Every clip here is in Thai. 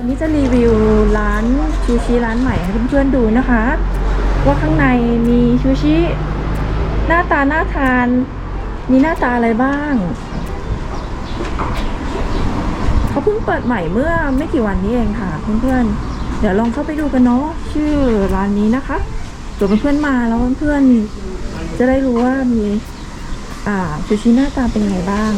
วันนี้จะรีวิวร้านชูชิร้านใหม่ให้เพื่อนๆดูนะคะ ว่าข้างในมีชูชิหน้าตาน่าทาน มีหน้าตาอะไรบ้าง เขาเพิ่งเปิดใหม่เมื่อไม่กี่วันนี้เองค่ะ เพื่อนๆ เดี๋ยวลองเข้าไปดูกันเนาะชื่อร้านนี้นะคะเผื่อเพื่อนๆมาแล้วเพื่อนๆจะได้รู้ว่ามีอ่าชูชิหน้าตาเป็นยังไงบ้าง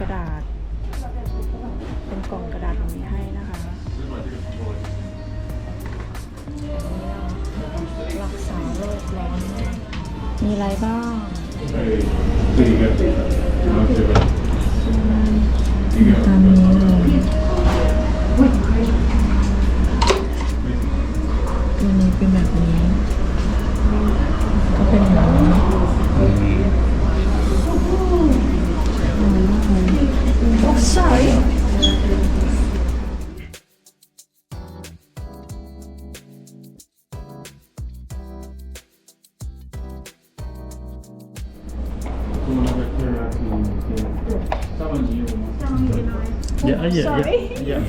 กระดาษ เป็นกล่องกระดาษแบบนี้ให้นะคะรักษาโรคร้อนมีอะไรบ้างตามนี้เลยตัวนี้เป็นแบบนี้ ก็เป็นแบบนี้ เยอะเยอะเยอะเยอะ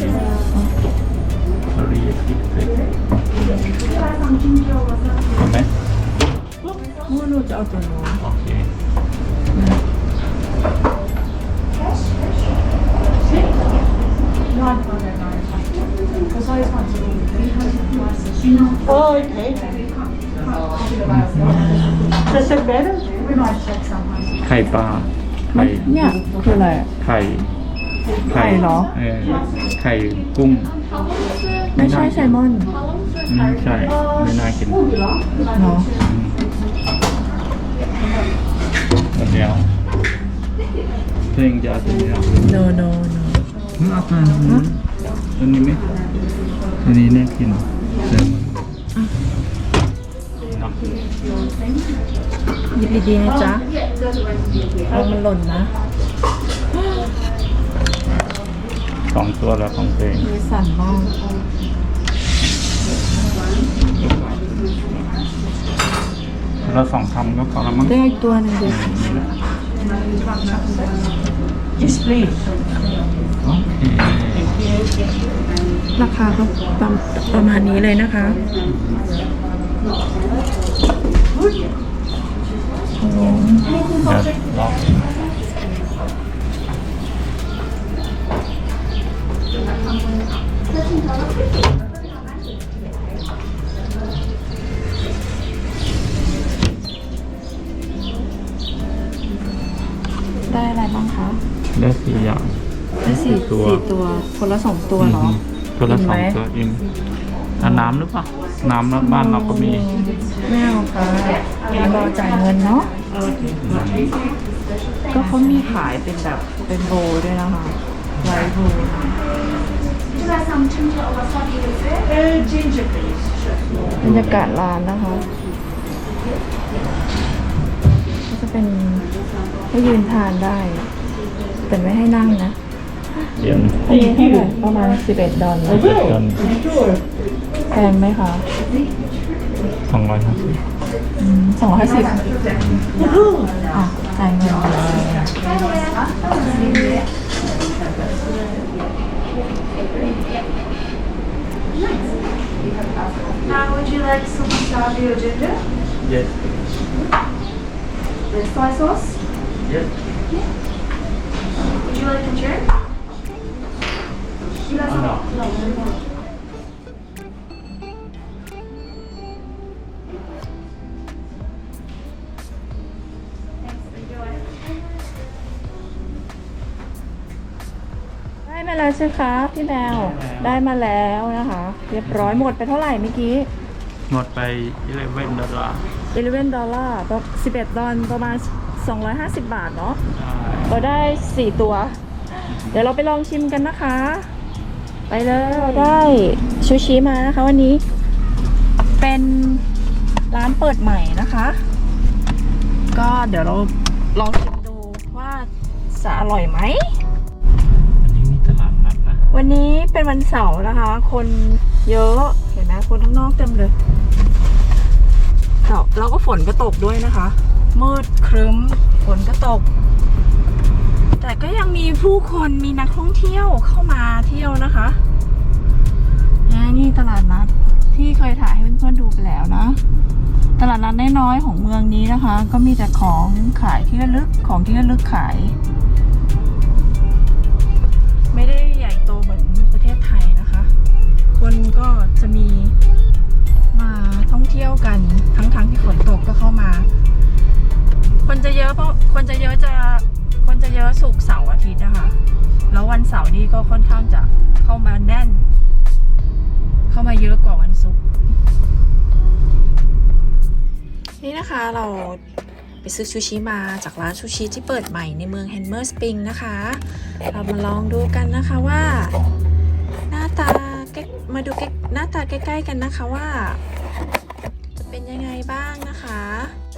sorry ทำไหมมูนูจะเอาตัวนู้นโอเค Oh, okay. Does it better? We might check someone. ไข่ปลา ไข่เนี่ยคืออะไรไข่ไข่เหรอเออไข่กุ้ง ไม่ใช่ไซมอนไม่ใช่ไม่น่ากินเนาะหมดแล้วเพลงจะเอาตัวนี้เอา no no no อืมเอาตัวนี้ตัวนี้ไหมตัวนี้น่ากินเดี๋ยวมันเนาะ หยิบดีๆนะจ๊ะเอามันหล่นนะ สองตัวแล้วของเพลงมือสั่นมากเราสองคำก็พอแล้วมั้งได้อีกตัวหนึ่งดินี่แหละ Yes, please. โอเคราคาก็ประประมาณนี้เลยนะคะโอ้ เดี๋ยวลอง ได้ อะไรบ้างคะได้สี่อย่าง ได้สี่ตัว สี่ตัว คนละสองตัวเหรอมตัวละสองอิ่มไหมตัวอิ่มอะน้ำหรือเปล่าน้ำแล้วบ้านเราก็มีไม่เอาค่ะรอจ่ายเงินเนาะ ก็เขามีขายเป็นแบบเป็นโบว์ด้วยนะคะไวท์โบว์ Uh, ginger, please. Sure. บรรยากาศร้านนะคะ เป็นให้ยืนทานได้ แต่ไม่ให้นั่งนะเดี๋ยวอันนี้เท่าไหร่ประมาณ11ดอลลาร์จน Sure. แพงไหมคะสองร้อยห้าสิบสองร้อยห้าสิบอะจ่ายเงิน Now, would you like some wasabi or ginger? เย็ด The soy sauce? เย็ด Would you like a drink? อันดับได้มาแล้วใช่คะพี่แมวได้มาแล้วนะคะ เรียบร้อยหมดไปเท่าไหร่เมื่อกี้ หมดไป 11 ดอลลาร์ 11 ดอลลาร์ก็11 ดอลประมาณ 250 บาทเนาะเราได้ 4 ตัว เดี๋ยวเราไปลองชิมกันนะคะ ไปเลยเราได้ชูชิมานะคะวันนี้ เป็นร้านเปิดใหม่นะคะ ก็เดี๋ยวเราลองชิมดูว่าจะอร่อยไหมอันนี้มีตลาดนัดนะวันนี้เป็นวันเสาร์นะคะ คนเยอะ เห็นไหมคนข้างนอกเต็มเลย แล้วก็ฝนก็ตกด้วยนะคะ มืดครึ้มฝนก็ตก แต่ก็ยังมีผู้คนมีนักท่องเที่ยวเข้ามาเที่ยวนะคะและนี่ตลาดนัดที่เคยถ่ายให้เพื่อนๆดูไปแล้วนะ ตลาดนัดน้อยๆของเมืองนี้นะคะ ก็มีแต่ของขายที่ระลึกของที่ระลึกขาย ไม่ได้ใหญ่โตเหมือนประเทศไทยนะคะ คนก็จะมี มาท่องเที่ยวกันทั้งๆที่ฝนตกก็เข้ามา คนจะเยอะเพราะคนจะเยอะจะคนจะเยอะสุกเสาร์อาทิตย์นะคะ แล้ววันเสาร์นี้ก็ค่อนข้างจะเข้ามาแน่น เข้ามาเยอะกว่าวันศุกร์นี่นะคะเราไปซื้อชูชิมาจากร้านชูชิที่เปิดใหม่ในเมืองแฮนเมอร์สปริงนะคะ เรามาลองดูกันนะคะว่า หน้าตา มาดูใกล้หน้าตาใกล้ ๆ กันนะคะว่า จะเป็นยังไงบ้างนะคะ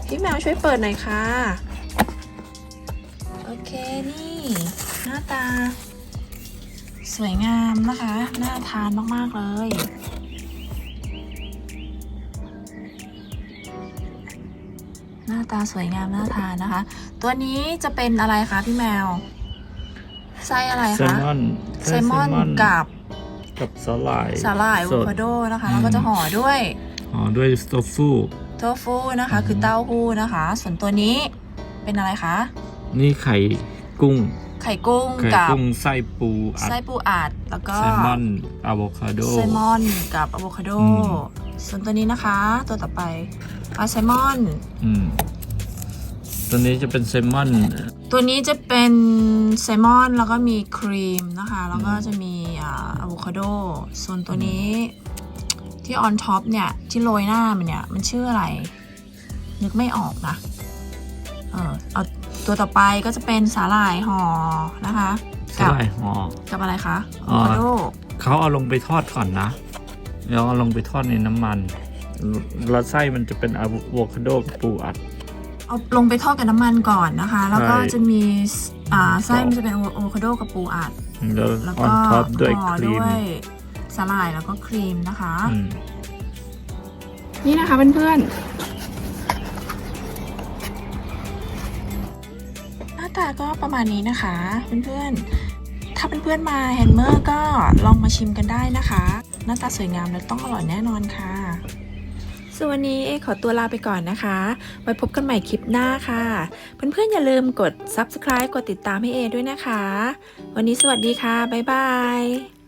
พี่แมวช่วยเปิดหน่อยค่ะ โอเคนี่ หน้าตา สวยงามนะคะ น่าทานมาก ๆ เลยหน้าตาสวยงามน่าทานนะคะ ตัวนี้จะเป็นอะไรคะพี่แมว ไส้อะไรแซลคะมอนแซลมอนกับ กับสาหร่ายสาหร่ายอะสโวด คาโดนะคะ อืม แล้วก็จะห่อด้วยอ๋อด้วยสโตฟูโทฟูนะคะ คือเต้าหู้นะคะ ส่วนตัวนี้เป็นอะไรคะ นี่ไข่กุ้ง ไข่กุ้งไข่กับกุ้งไส้ปูอัดไส้ปูอัดแล้วก็ แซลมอนอะโวคาโดแซลมอนกับอะโวคาโด อืม ส่วนตัวนี้นะคะ ตัวต่อไปปลาแซลมอน อืมตัวนี้จะเป็นแซลมอน ตัวนี้จะเป็นแซลมอนแล้วก็มีครีมนะคะ แล้วก็จะมีอ่าอะโวคาโด ส่วนตัวนี้ที่ออนท็อปเนี่ย ที่โรยหน้ามันเนี่ย มันชื่ออะไร นึกไม่ออกนะ เออเอาตัวต่อไปก็จะเป็นสาหร่ายห่อนะคะสาหร่ายห่อกับอะไรคะอ๋อะอโวคาโด เขาเอาลงไปทอดก่อนนะแล้วเอาลงไปทอดในน้ำมัน แล้วไส้มันจะเป็นอะโวคาโดกับปูอัด เอาลงไปทอดกับน้ำมันก่อนนะคะ แล้วก็ใช่จะมีอ่าไส้มันจะเป็นอะโวคาโดกับปูอัดแล้วแล้วออก็นท็อปด้วยห่อครีมด้วยสาหร่ายแล้วก็ครีมนะคะอืมนี่นะคะเพื่อนๆหน้าตาก็ประมาณนี้นะคะ เพื่อนๆ ถ้าเพื่อนๆมาแฮนเมอร์ก็ลองมาชิมกันได้นะคะ หน้าตาสวยงามและต้องอร่อยแน่นอนค่ะ ส่วนวันนี้เอขอตัวลาไปก่อนนะคะ ไว้พบกันใหม่คลิปหน้าค่ะ เพื่อนๆอย่าลืมกด subscribe กดติดตามให้เอด้วยนะคะ วันนี้สวัสดีค่ะ บ๊ายบาย